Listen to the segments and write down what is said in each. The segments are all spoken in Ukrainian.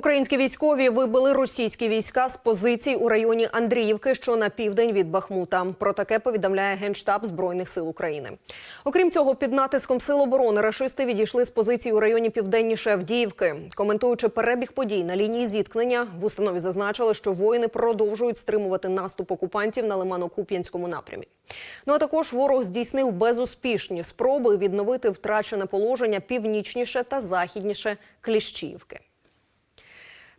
Українські військові вибили російські війська з позицій у районі Андріївки, що на південь від Бахмута. Про таке повідомляє генштаб збройних сил України. Окрім цього, під натиском сил оборони рашисти відійшли з позицій у районі південніше Авдіївки. Коментуючи перебіг подій на лінії зіткнення, в установі зазначили, що воїни продовжують стримувати наступ окупантів на Лимано-Куп'янському напрямі. Ну а також ворог здійснив безуспішні спроби відновити втрачене положення північніше та західніше Кліщіївки.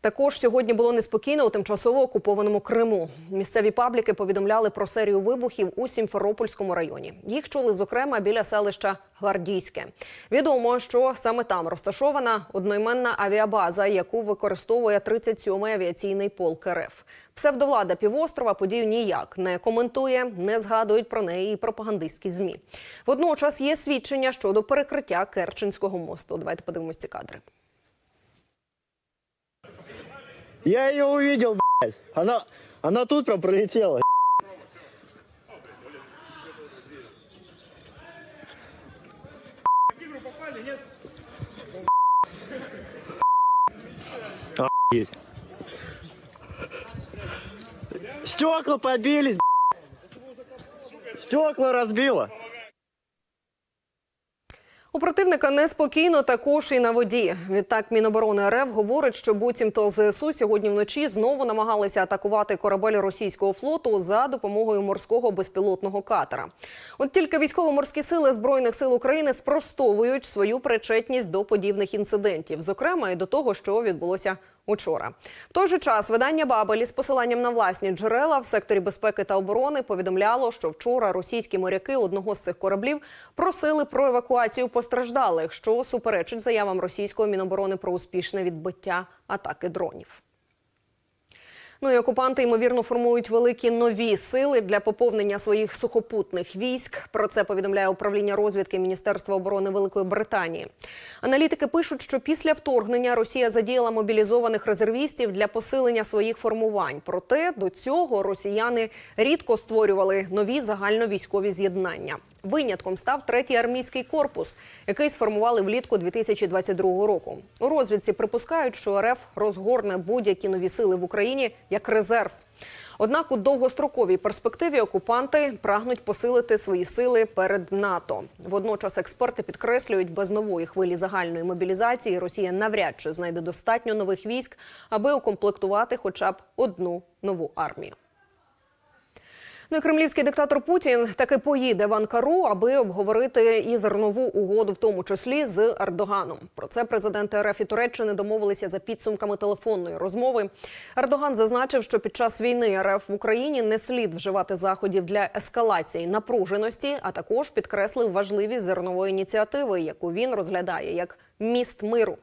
Також сьогодні було неспокійно у тимчасово окупованому Криму. Місцеві пабліки повідомляли про серію вибухів у Сімферопольському районі. Їх чули зокрема біля селища Гвардійське. Відомо, що саме там розташована одноіменна авіабаза, яку використовує 37-й авіаційний полк РФ. Псевдовлада півострова подію ніяк не коментує, не згадують про неї і пропагандистські змі. Водночас є свідчення щодо перекриття Керченського мосту. Давайте подивимось ці кадри. Я ее увидел, блядь. Она, она тут прям пролетела. Охуеть. Стекла побились, блядь. Стекла разбило. У противника неспокійно також і на воді. Відтак Міноборони РФ говорить, що буцімто ЗСУ сьогодні вночі знову намагалися атакувати корабель російського флоту за допомогою морського безпілотного катера. От тільки військово-морські сили збройних сил України спростовують свою причетність до подібних інцидентів, зокрема і до того, що відбулося учора. В той же час видання Бабелі з посиланням на власні джерела в секторі безпеки та оборони повідомляло, що вчора російські моряки одного з цих кораблів просили про евакуацію постраждалих, що суперечить заявам російського міноборони про успішне відбиття атаки дронів. Ну і окупанти ймовірно формують великі нові сили для поповнення своїх сухопутних військ. Про це повідомляє управління розвідки Міністерства оборони Великої Британії. Аналітики пишуть, що після вторгнення Росія задіяла мобілізованих резервістів для посилення своїх формувань. Проте до цього росіяни рідко створювали нові загальновійськові з'єднання. Винятком став третій армійський корпус, який сформували влітку 2022 року. У розвідці припускають, що РФ розгорне будь-які нові сили в Україні як резерв. Однак у довгостроковій перспективі окупанти прагнуть посилити свої сили перед НАТО. Водночас експерти підкреслюють, без нової хвилі загальної мобілізації Росія навряд чи знайде достатньо нових військ, аби укомплектувати хоча б одну нову армію. Ну і кремлівський диктатор Путін таки поїде в Анкару, аби обговорити і зернову угоду, в тому числі з Ердоганом. Про це президенти РФ і Туреччини домовилися за підсумками телефонної розмови. Ердоган зазначив, що під час війни РФ в Україні не слід вживати заходів для ескалації напруженості, а також підкреслив важливість зернової ініціативи, яку він розглядає як міст миру.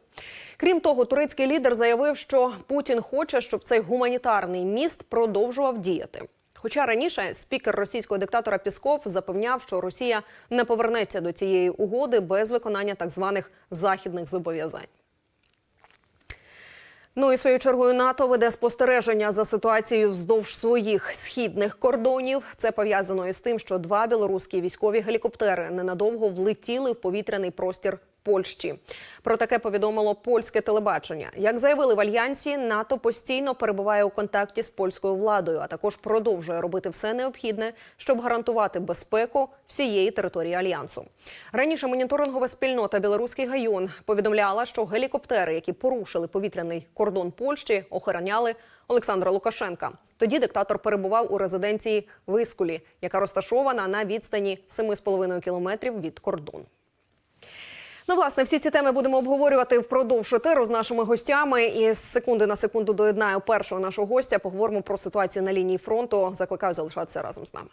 Крім того, турецький лідер заявив, що Путін хоче, щоб цей гуманітарний міст продовжував діяти. Хоча раніше спікер російського диктатора Пісков запевняв, що Росія не повернеться до цієї угоди без виконання так званих західних зобов'язань. Ну і своєю чергою НАТО веде спостереження за ситуацією вздовж своїх східних кордонів. Це пов'язано із тим, що два білоруські військові гелікоптери ненадовго влетіли в повітряний простір Польщі. Про таке повідомило польське телебачення. Як заявили в альянсі, НАТО постійно перебуває у контакті з польською владою, а також продовжує робити все необхідне, щоб гарантувати безпеку всієї території альянсу. Раніше моніторингова спільнота Білоруський гайон повідомляла, що гелікоптери, які порушили повітряний кордон Польщі, охороняли Олександра Лукашенка. Тоді диктатор перебував у резиденції Вискулі, яка розташована на відстані 7,5 кілометрів від кордону. Ну, власне, всі ці теми будемо обговорювати впродовж етеру з нашими гостями. І з секунди на секунду доєднаю першого нашого гостя. Поговоримо про ситуацію на лінії фронту. Закликаю залишатися разом з нами.